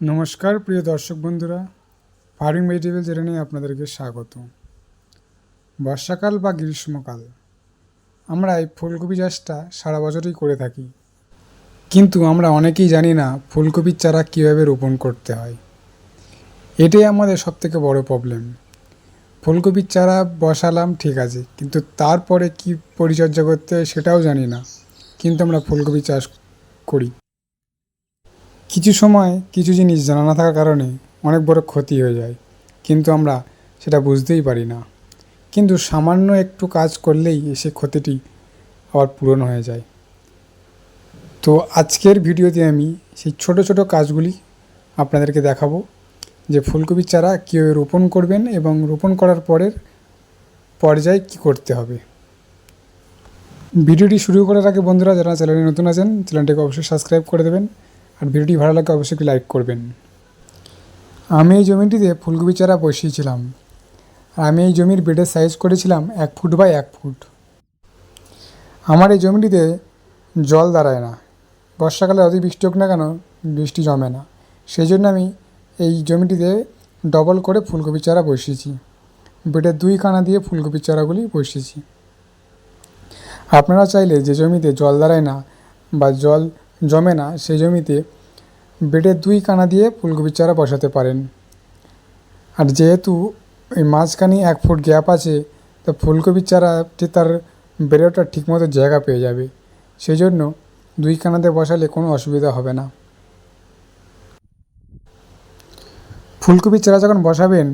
নমস্কার, প্রিয় দর্শক বন্ধুরা। ফার্মিং ভেজিটেবল চ্যানেলে আপনাদেরকে স্বাগত। বর্ষাকাল বা গ্রীষ্মকাল, আমরা এই ফুলকপি চাষটা সারা বছরই করে থাকি। কিন্তু আমরা অনেকেই জানি না ফুলকপির চারা কীভাবে রোপণ করতে হয়। এটাই আমাদের সবথেকে বড় প্রবলেম ফুলকপির চারা বসালাম, ঠিক আছে, কিন্তু তারপরে কি পরিচর্যা করতে হয় সেটাও জানি না। কিন্তু আমরা ফুলকপি চাষ করি। কিছু সময় কিছু জিনিস জানা না থাকার কারণে অনেক বড় ক্ষতি হয়ে যায়। কিন্তু আমরা সেটা বুঝতেই পারি না। কিন্তু সামান্য একটু কাজ করলেই সে ক্ষতিটি আবার পূরণ হয়ে যায়। তো আজকের ভিডিওতে আমি সেই ছোট ছোট কাজগুলি আপনাদেরকে দেখাবো, যে ফুলকপির চারা কীভাবে রোপণ করবেন এবং রোপণ করার পরের পর্যায়ে কী করতে হবে। ভিডিওটি শুরু করার আগে বন্ধুরা, যারা চ্যানেলে নতুন আছেন, চ্যানেলটিকে অবশ্যই সাবস্ক্রাইব করে দেবেন। আর ভিডিওটি ভালো লাগলে অবশ্যই লাইক করবেন। আমি এই জমিটিতে ফুলকপি চারা বসিয়েছিলাম। আর আমি এই জমির বেডের সাইজ করেছিলাম এক ফুট বাই এক ফুট। আমার এই জমিটিতে জল দাঁড়ায় না। বর্ষাকালে অতি বৃষ্টি হোক না কেন, বৃষ্টি জমে না। সেই জন্য আমি এই জমিটিতে ডবল করে ফুলকপির চারা বসিয়েছি। বেডের দুই কানা দিয়ে ফুলকপির চারাগুলি বসিয়েছি। আপনারা চাইলে যে জমিতে জল দাঁড়ায় না বা জল জমে না, সেই জমিতে বেডের দুই কানা দিয়ে ফুলকপির চারা বসাতে পারেন। আর যেহেতু এই মাঝখানে এক ফুট গ্যাপ আছে, তো ফুলকপির চারাটি তার বেরোটার ঠিকমতো জায়গা পেয়ে যাবে। সেই জন্য দুই কানাতে বসালে কোনো অসুবিধা হবে না। ফুলকপির চারা যখন বসাবেন,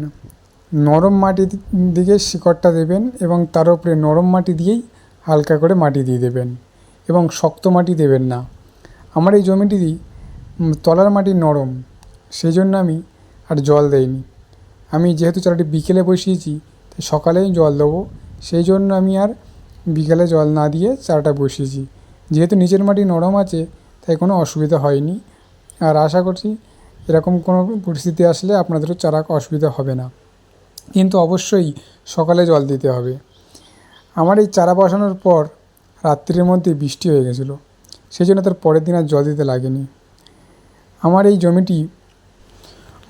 নরম মাটির দিকে শিকড়টা দেবেন এবং তার উপরে নরম মাটি দিয়েই হালকা করে মাটি দিয়ে দেবেন এবং শক্ত মাটি দেবেন না। আমার এই জমিটি তলার মাটি নরম সেই জন্য আমি আর জল দেইনি। আমি যেহেতু চারাটি বিকেলে বসিয়েছি, তাই সকালেই জল দেবো সেই জন্য আমি আর বিকেলে জল না দিয়ে চারাটা বসিয়েছি। যেহেতু নিচের মাটি নরম আছে, তাই কোনো অসুবিধা হয়নি। আর আশা করছি এরকম কোনো পরিস্থিতি আসলে আপনাদেরও চারা অসুবিধা হবে না। কিন্তু অবশ্যই সকালে জল দিতে হবে। আমার এই চারা বসানোর পর রাত্রির মধ্যে বৃষ্টি হয়ে গেছিল। সেই জন্য তার পরের দিন আর জল দিতে লাগেনি। আমার এই জমিটি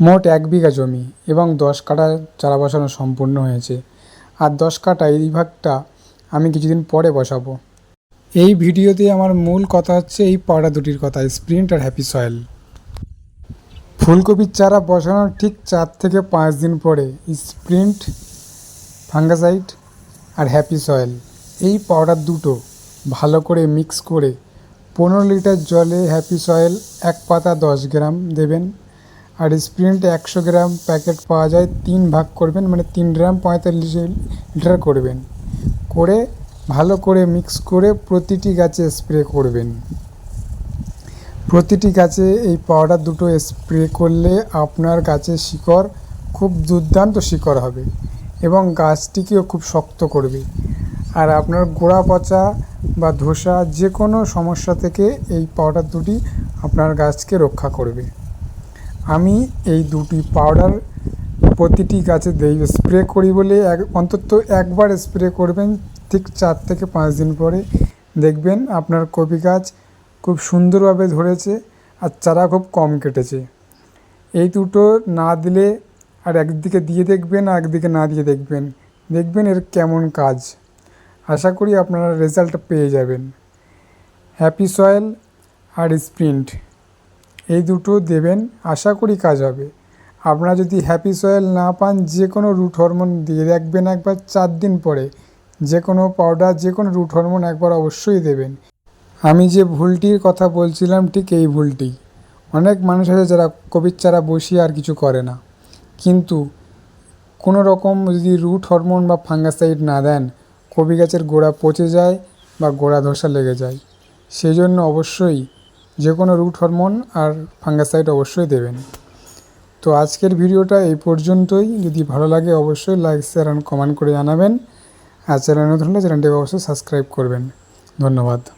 মোট এক বিঘা জমি এবং দশ কাঠা চারা বসানো সম্পূর্ণ হয়েছে। আর দশ কাটা এই ভাগটা আমি কিছুদিন পরে বসাবো। এই ভিডিওতে আমার মূল কথা হচ্ছে এই পাউডার দুটির কথা, স্প্রিন্ট আর হ্যাপি সয়েল। ফুলকপির চারা বসানোর ঠিক চার থেকে পাঁচ দিন পরে স্প্রিন্ট, ফাঙ্গাসাইড আর হ্যাপি সয়েল এই পাউডার দুটো ভালো করে মিক্স করে পনেরো লিটার জলে হ্যাপি সয়েল এক পাতা দশ গ্রাম দেবেন। আর স্প্রিন্ট একশো গ্রাম প্যাকেট পাওয়া যায়, তিন ভাগ করবেন মানে তিন গ্রাম পঁয়তাল্লিশ লিটার করবেন। করে, ভালো করে মিক্স করে প্রতিটি গাছে স্প্রে করবেন। প্রতিটি গাছে এই পাউডার দুটো স্প্রে করলে আপনার গাছের শিকড় খুব দুর্দান্ত শিকড় হবে এবং গাছটিকেও খুব শক্ত করবে। আর আপনার গোড়া পচা বা ধসা যে কোনো সমস্যা থেকে এই পাউডার দুটি আপনার গাছকে রক্ষা করবে। আমি এই দুটি পাউডার প্রতিটি গাছে দেই স্প্রে করি বলে এক, অন্তত একবার স্প্রে করবেন, ঠিক চার থেকে পাঁচ দিন পরে। দেখবেন আপনার কপি গাছ খুব সুন্দরভাবে ধরেছে আর চারা খুব কম কেটেছে। এই দুটো না দিলে আর একদিকে দিয়ে দেখবেন আর একদিকে না দিয়ে দেখবেন। দেখবেন এর কেমন কাজ। আশা করি আপনারা রেজাল্ট পেয়ে যাবেন। হ্যাপি সয়েল আর স্প্রিন্ট এই দুটো দেবেন, আশা করি কাজ হবে। আপনারা যদি হ্যাপি সয়েল না পান, যে কোনো রুট হরমোন দিয়ে রাখবেন একবার চার দিন পরে। যে কোনো পাউডার যে কোনো রুট হরমোন একবার অবশ্যই দেবেন। আমি যে ভুলটির কথা বলছিলাম, ঠিক এই ভুলটি। অনেক মানুষ আছে যারা কবির চারা বসিয়ে আর কিছু করে না। কিন্তু কোনো রকম যদি রুট হরমোন বা ফাঙ্গাসাইড না দেন কবি গাছের গোড়া পচে যায় বা গোড়া ধসা লেগে যায়। সেই জন্য অবশ্যই যে কোনো রুট হরমোন আর ফাঙ্গাসাইড অবশ্যই দেবেন। তো আজকের ভিডিওটা এই পর্যন্তই। যদি ভালো লাগে অবশ্যই লাইক, শেয়ার অ্যান্ড কমেন্ট করে জানাবেন। আর চ্যানেল নতুন হলে চ্যানেলটিকে অবশ্যই সাবস্ক্রাইব করবেন। ধন্যবাদ।